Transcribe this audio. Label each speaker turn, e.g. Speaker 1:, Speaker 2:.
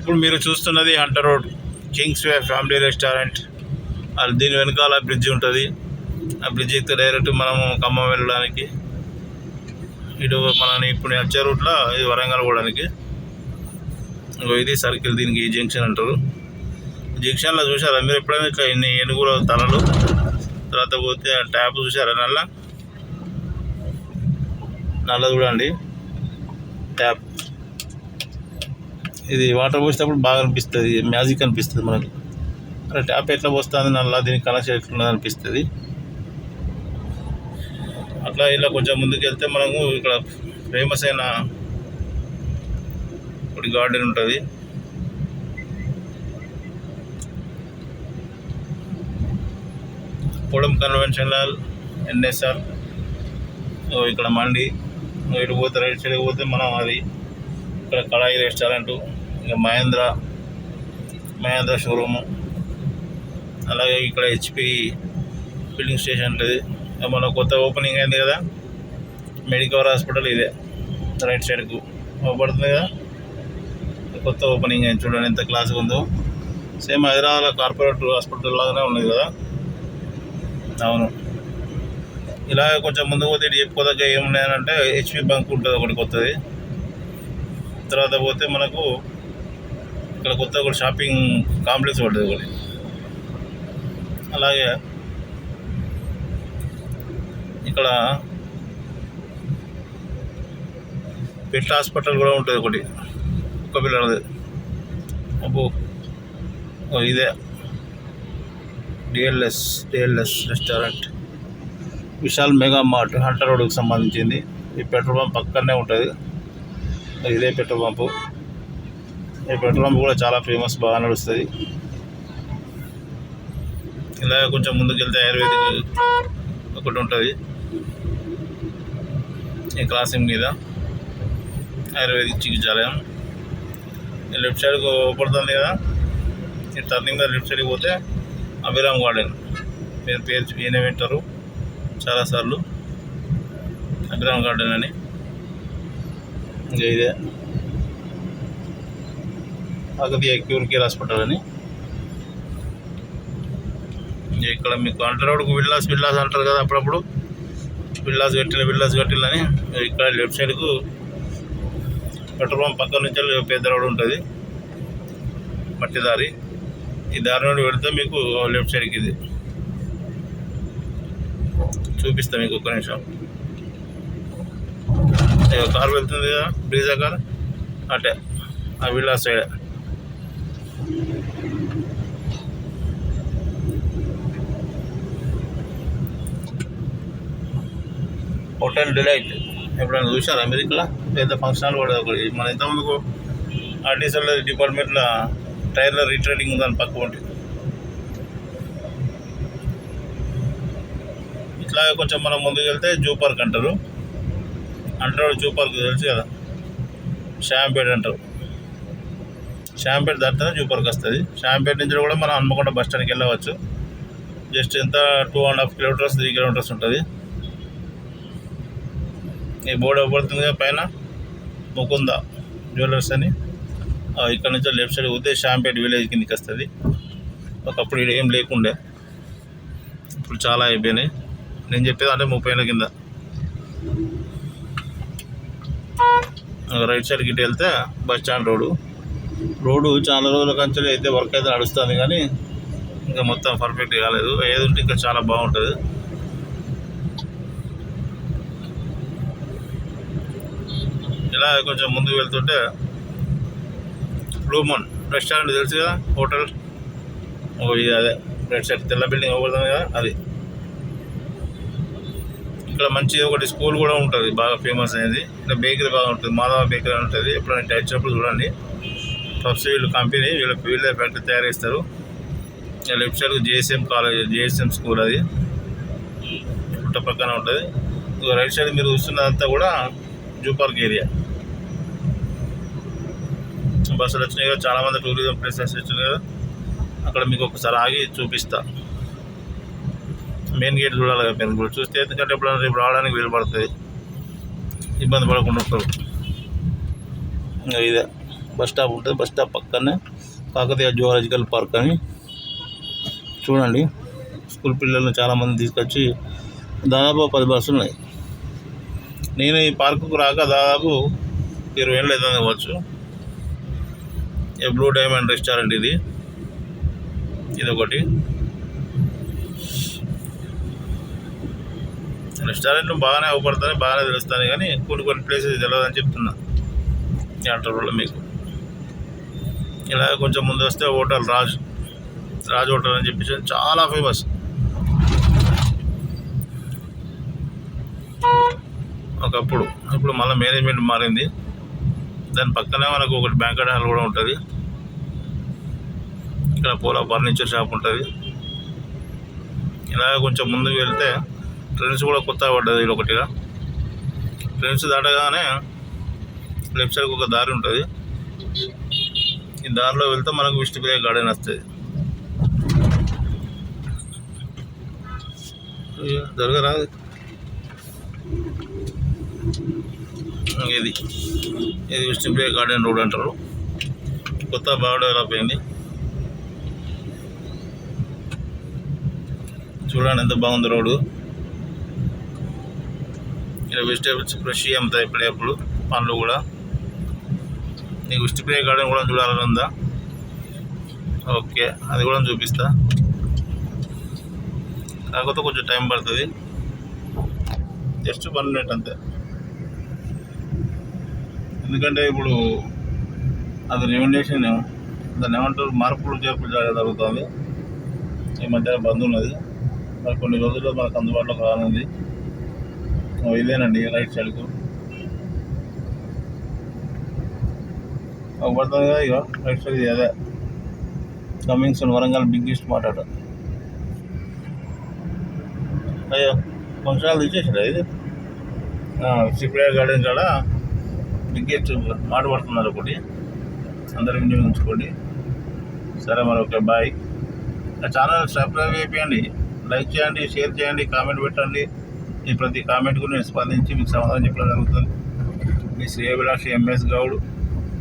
Speaker 1: ఇప్పుడు మీరు చూస్తున్నది Hunter Road Kings Way family restaurant. అది దీని వెనకాల బ్రిడ్జ్ ఉంటుంది. ఆ బ్రిడ్జ్ ఎక్కితే డైరెక్ట్ మనము ఖమ్మం వెళ్ళడానికి ఇటు మనని ఇప్పుడు వచ్చే రూట్లో ఇది వరంగల్ పోవడానికి. ఇది సర్కిల్ దీనికి ఈ జంక్షన్ అంటారు. జంక్షన్లో చూసారా మీరు ఎప్పుడైనా ఇట్లా ఎన్ని ఏనుగుల తలలు తర్వాత పోతే ఆ ట్యాప్ చూసారా నల్ల? నల్ల చూడండి. ట్యాప్. ఇది వాటర్ పోసేటప్పుడు బాగా అనిపిస్తుంది మ్యాజిక్ అనిపిస్తుంది మనకు. అలా ట్యాప్ ఎట్లా పోస్తుంది నల్లా దీనికి కనెక్షన్ ఎట్లున్నది అనిపిస్తుంది. అట్లా ఇలా కొంచెం ముందుకు వెళ్తే మనము ఇక్కడ ఫేమస్ అయిన ఒకటి గార్డెన్ ఉంటుంది. పొడం కన్వెన్షన్ హాల్ ఎన్ఎస్ఆర్ ఇక్కడ మండి ఇటు పోతే రైట్ సైడ్ పోతే మనం అది. ఇక్కడ కళాయి రెస్టారెంట్ ఇంకా మహేంద్ర మహేంద్ర షోరూము అలాగే ఇక్కడ హెచ్పి బిల్డింగ్ స్టేషన్ ఉంటుంది మన కొత్త ఓపెనింగ్ అయింది కదా. మెడికవర్ హాస్పిటల్ ఇదే. రైట్ సైడ్కు పడుతుంది కదా. కొత్త ఓపెనింగ్ అయింది చూడండి ఎంత క్లాస్గా ఉందో. సేమ్ హైదరాబాద్ కార్పొరేట్ హాస్పిటల్ లాగానే ఉన్నది కదా. అవును. ఇలాగ కొంచెం ముందుకు పోతే ఇటు చెప్పుకోదగ్గ ఏమున్నాయనంటే హెచ్పి బంక్ ఉంటుంది ఒకటి కొత్తది. తర్వాత పోతే మనకు ఇక్కడ కొత్త ఒకటి షాపింగ్ కాంప్లెక్స్ పడుతుంది ఒకటి. అలాగే ఇక్కడ పెట్ హాస్పిటల్ కూడా ఉంటుంది ఒకటి. ఒక పిల్లలది. అబ్బో. ఇదే. DLS DLS restaurant. Vishal Mega Mart Hunter రోడ్కి సంబంధించింది. ఈ పెట్రోల్ పంప్ పక్కనే ఉంటుంది. ఇదే పెట్రోల్ పంపు. ఈ పెట్రోల్ పంప్ కూడా చాలా ఫేమస్ బాగా నడుస్తుంది. ఇలా కొంచెం ముందుకు వెళ్తే ఆయుర్వేదిక్ ఒకటి ఉంటుంది. ఈ క్రాసింగ్ మీద ఆయుర్వేదిక్ చికిత్సాలయం ఈ లెఫ్ట్ సైడ్కి పడుతుంది కదా. ఈ టర్నింగ్ మీద లెఫ్ట్ సైడ్కి పోతే అభిరామ్ గార్డెన్. మీరు పేరు ఈయన వింటారు చాలాసార్లు అభిరామ్ గార్డెన్ అని. ఇంకా ఇదే. అగది క్యూర్ కేర్ హాస్పిటల్ అని ఇక్కడ మీకు అంటారు విల్లాస్ విల్లాస్ అంటారు కదా అప్పుడప్పుడు. విల్లాస్ కట్టిన విల్లాస్ కట్టిలని ఇక్కడ లెఫ్ట్ సైడ్కు పెట్రోల్ పంప్ పక్క నుంచి పెద్ద రోడ్ ఉంటుంది. మట్టి దారి. ఈ దారి నుండి వెళితే మీకు లెఫ్ట్ సైడ్కి ఇది. చూపిస్తా మీకు ఒక్క నిమిషం. కారు కార్ వెళ్తుంది కదా బ్రీజా కార్? అటే ఆ విల్లాస్ సైడ్. హోటల్ డిలైట్ ఎప్పుడైనా చూసారా మీరు ఇక్కడ? పెద్ద ఫంక్షన్ హాల్ కూడా ఒకటి. మన ఇంతకుముందుకు ఆర్టీసీల డిపార్ట్మెంట్లో టైర్ల రీట్రేడింగ్ దాని పక్క ఉంటుంది ఇట్లాగే కొంచెం మనం ముందుకు వెళ్తే జూ పార్క్ అంటారు. అంటారు జూ పార్క్ తెలుసు కదా? షాంపేట అంటారు. షాంపేట దాటితేనే జూ వస్తుంది. షాంపేట నుంచి కూడా మనం హన్మకొండ బస్ స్టాండ్కి వెళ్ళవచ్చు. జస్ట్ ఎంత? Two and half kilometres three kilometres ఉంటుంది. ఈ బోర్డు పడుతుంది కదా పైన? ముకుంద జ్యువెలర్స్ అని. ఇక్కడ నుంచి లెఫ్ట్ సైడ్ పోతే శాంపేట విలేజ్ కిందకి వస్తుంది. ఒకప్పుడు ఏం లేకుండే. ఇప్పుడు చాలా అయిపోయినాయి. నేను చెప్పేది అంటే ముప్పై ఏళ్ళ కింద. రైట్ సైడ్ గిట్ వెళ్తే బస్ స్టాండ్ రోడ్డు. రోడ్డు చాలా రోజుల కంచెలు అయితే వర్క్ అయితే నడుస్తుంది కానీ ఇంకా మొత్తం పర్ఫెక్ట్ కాలేదు. ఏది ఉంటే ఇంకా చాలా బాగుంటుంది. ఇలా కొంచెం ముందుకు వెళ్తుంటే బ్లూమన్ రెస్టారెంట్ తెలుసు కదా? హోటల్ ఓ ఇది అదే. రైట్ సైడ్ తెల్ల బిల్డింగ్ అవుతుంది కదా? అది. ఇక్కడ మంచి ఒకటి స్కూల్ కూడా ఉంటుంది. బాగా ఫేమస్ అనేది. ఇక్కడ బేకరీ బాగా ఉంటుంది. మాధవ బేకరీ అని ఉంటుంది. ఎప్పుడైనా టచ్ వచ్చినప్పుడు చూడండి. పప్స్ వీళ్ళు కంపెనీ వీళ్ళ వీళ్ళే ఫ్యాక్టరీ తయారు చేస్తారు left side JSM college JSM school అది. పుట్ట పక్కన ఉంటుంది. ఇక రైట్ సైడ్ మీరు చూస్తున్నదంతా కూడా జూ పార్క్ ఏరియా. బస్సులు వచ్చినాయి కదా చాలామంది టూరిజం ప్లేసెస్ వచ్చినాయి కదా. అక్కడ మీకు ఒకసారి ఆగి చూపిస్తా. మెయిన్ గేట్ చూడాలి కదా మీరు. కూడా చూస్తే ఎందుకంటే ఎప్పుడైనా రేపు రావడానికి వీలు పడుతుంది. ఇబ్బంది పడకుండా ఉంటారు. ఇదే. బస్ స్టాప్ ఉంటుంది. బస్ స్టాప్ పక్కనే కాకతీయ జువాలజికల్ పార్క్ అని. చూడండి. స్కూల్ పిల్లల్ని చాలామంది తీసుకొచ్చి దాదాపు పది బస్సులు ఉన్నాయి. నేను ఈ పార్కుకు రాక దాదాపు ఇరవై ఏళ్ళు అవుతుంది ఇవ్వచ్చు బ్లూ డైమండ్ రెస్టారెంట్ ఇది ఇది. ఒకటి రెస్టారెంట్లు బాగానే అవపడతాయి బాగానే తెలుస్తాయి కానీ కొన్ని కొన్ని ప్లేసెస్ తెలియదని చెప్తున్నా. అంటారు మీకు. ఇలా కొంచెం ముందు వస్తే హోటల్ రాజ్ రాజ్ హోటల్ అని చెప్పేసి చాలా ఫేమస్. ఒకప్పుడు ఇప్పుడు మళ్ళీ మేనేజ్మెంట్ మారింది. దాని పక్కనే మనకు ఒకటి బ్యాంకెట్ హాల్ కూడా ఉంటుంది. ఇక్కడ పోలా ఫర్నిచర్ షాప్ ఉంటుంది. ఇలా కొంచెం ముందుకు వెళ్తే ట్రెండ్స్ కూడా కొత్త పడ్డది ఇది ఒకటిగా. ట్రెండ్స్ దాటగానే లెఫ్ట్ సైడ్కి ఒక దారి ఉంటుంది. ఈ దారిలో వెళ్తే మనకు విష్ణుప్రియ గార్డెన్ వస్తుంది. జరగరాదు ఇది. ఇది విష్ణుప్రియ గార్డెన్ రోడ్ అంటారు. కొత్త బాగా డెవలప్ అయింది చూడండి ఎంత బాగుంది రోడ్డు. ఇక్కడ వెజిటేబుల్స్ ఫ్రెష్ అమ్ముతాయి ఎప్పుడెప్పుడు పండ్లు కూడా. నీకు విష్ణుప్రియ గార్డెన్ కూడా చూడాలని ఉందా? ఓకే అది కూడా చూపిస్తా. కాకపోతే కొంచెం టైం పడుతుంది. జస్ట్ వన్ మినిట్ అంతే. ఎందుకంటే ఇప్పుడు అది రెమ్యునేషన్ దాన్ని ఏమంటారు? మార్పులు చేర్పులు జరుగుతుంది. ఈ మధ్య బంద్ ఉన్నది. మరి కొన్ని రోజుల్లో మనకు అందుబాటులోకి రానుంది. ఇదేనండి రైట్ సైడ్కు. పడుతుంది కదా ఇక రైట్ సైడ్ ఇది అదే. కమింగ్ సూన్ వరంగల్ బిగ్గెస్ట్ మాట్లాడు అయ్యో ఫంక్షనాలు తీసేసారా ఇది? సిప్రియా గార్డెన్ కాడ బిగ్గెస్ట్ మాట పడుతున్నారు ఒకటి. అందరు వినియోగించుకోండి సరే మరి ఓకే బాయ్ నా ఛానల్ సబ్స్క్రైబ్ చేయండి. లైక్ చేయండి షేర్ చేయండి కామెంట్ పెట్టండి. ఈ ప్రతి కామెంట్ కూడా నేను స్పందించి మీకు సమాధానం చెప్పడం జరుగుతుంది. మీ శ్రేయభిలాషి MS Goud.